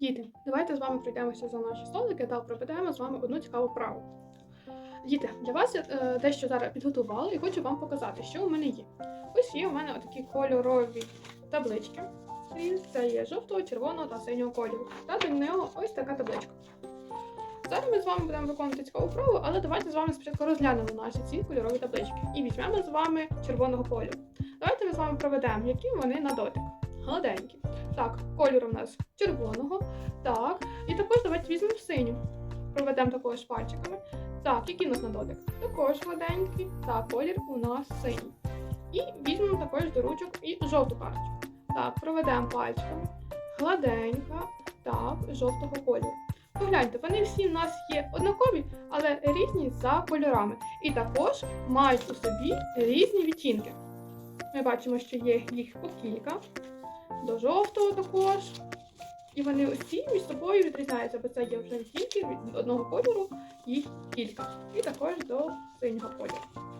Діти, давайте з вами пройдемося за наші столики та проведемо з вами одну цікаву вправу. Діти, для вас я е, дещо зараз підготувала і хочу вам показати, що у мене є. Ось є у мене отакі кольорові таблички. Це є жовтого, червоного та синього кольору. Та до нього ось така табличка. Зараз ми з вами будемо виконувати цікаву вправу, але давайте з вами спочатку розглянемо наші ці кольорові таблички і візьмемо з вами червоного кольору. Давайте ми з вами проведемо, які вони на дотик. Гладенькі. Так, кольор у нас червоного. Так, і також давайте візьмемо синю. Проведемо також пальчиками. Так, який у нас на дотик? Також гладенький. Так, колір у нас синій. І візьмемо також до ручок і жовту карточку. Так, проведемо пальчиками. Гладенька, так, жовтого кольору. Погляньте, вони всі в нас є однакові, але різні за кольорами. І також мають у собі різні відтінки. Ми бачимо, що є їх по кілька, до жовтого також. І вони усі між собою відрізняються, бо це є вже відтінки від одного кольору, їх кілька. І також до синього кольору.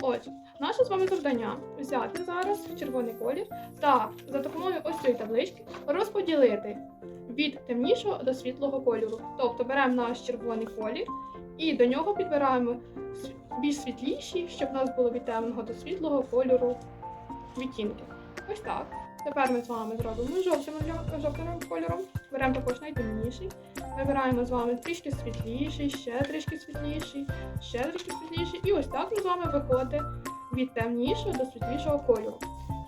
Отже, наше з вами завдання взяти зараз червоний колір та за допомогою ось цієї таблички розподілити від темнішого до світлого кольору. Тобто беремо наш червоний колір і до нього підбираємо більш світліші, щоб у нас було від темного до світлого кольору відтінки. Ось так. Тепер ми з вами зробимо жовтим, жовтим кольором. Беремо також найтемніший. Вибираємо з вами трішки світліший, ще трішки світліший, ще трішки світліший. І ось так ми з вами виходить від темнішого до світлішого кольору.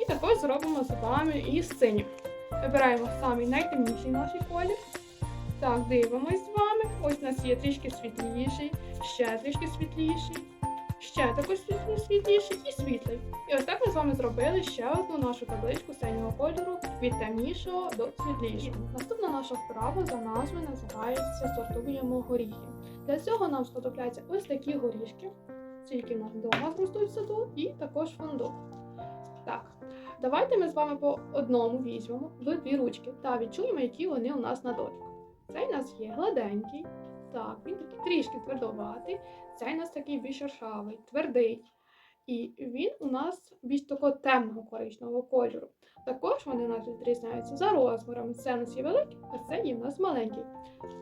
І також зробимо з вами і синім. Вибираємо самий найтемніший наш колір. Так, дивимось з вами. Ось у нас є трішки світліший, ще трішки світліший, ще також світлі- світліший і світлий. І ось так ми з вами зробили ще одну нашу табличку синього кольору від темнішого до світлішого. Наступна наша вправа за назвою називається сортуємо горіхи. Для цього нам знадобляться ось такі горішки, ці, які в нас вдома ростуть в саду, і також фундук. Так, давайте ми з вами по одному візьмемо в дві ручки та відчуємо, які вони у нас на дотик. Цей у нас є гладенький, так, він такий трішки твердоватий, цей у нас такий більш шершавий, твердий. І він у нас більш такого темного коричневого кольору. Також вони у нас відрізняються за розмірами. Це у нас є великий, а це є у нас маленький.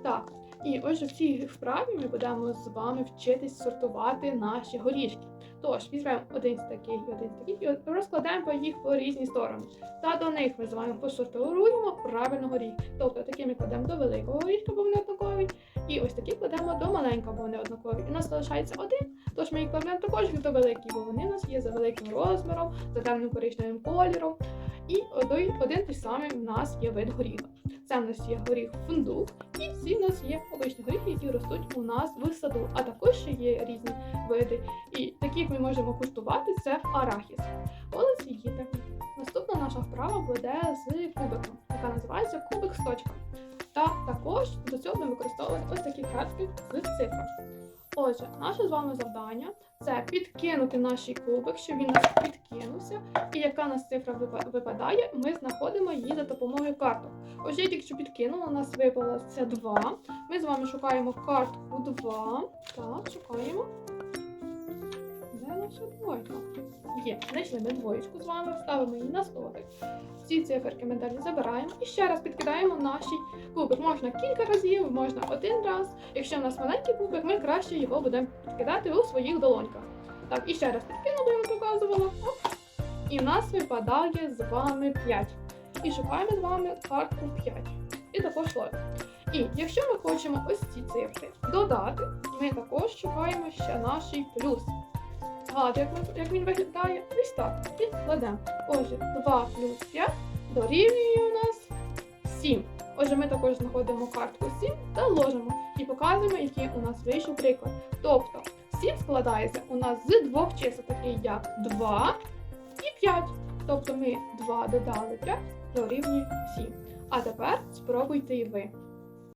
Так, і ось в цій вправі ми будемо з вами вчитись сортувати наші горішки. Тож, візьмемо один з таких і один з таких і розкладаємо їх по різні сторони. Та до них ми з вами посортуємо правильно горіх. Тобто такі ми кладемо до великого горішка, бо вони однакові, і ось такі кладемо до маленького, бо вони однакові. І у нас залишається один, тож ми їх кладемо також до великих, бо вони у нас є за великим розміром, за темним коричневим кольором. І один, один той самий в нас є вид горіха. Це в нас є горіх фундук, і ці в нас є обичні горіхи, які ростуть у нас в саду. А також ще є різні види. І такі, ми можемо куштувати, це арахіс. Молодці діти. Наступна наша вправа буде з кубиком, яка називається кубик з точками. Та також до цього ми використовуємо ось такі картки з цифрами. Отже, наше з вами завдання це підкинути наш кубик, щоб він нас підкинувся. І яка нас цифра випа- випадає, ми знаходимо її за допомогою карток. Ось я тільки що підкинула, у нас випало це 2. Ми з вами шукаємо картку 2. Так, шукаємо. Наша двойка? Є, знайшли ми двоєчку з вами, ставимо її на столик. Ці циферки ми далі забираємо і ще раз підкидаємо наш кубик. Можна кілька разів, можна один раз. Якщо в нас маленький кубик, ми краще його будемо підкидати у своїх долоньках. Так, і ще раз підкинули, я показувала. Оп. І в нас випадає з вами 5. І шукаємо з вами картку 5. І також ловимо. І якщо ми хочемо ось ці цифри додати, ми також шукаємо ще наш плюс. Згадуємо, як, як він виглядає. Ось так. І кладемо. Отже, 2 плюс 5 дорівнює у нас 7. Отже, ми також знаходимо картку 7 та ложимо і показуємо, який у нас вийшов приклад. Тобто 7 складається у нас з двох чисел, таких як 2 і 5. Тобто ми 2 додали 5 дорівнює 7. А тепер спробуйте і ви.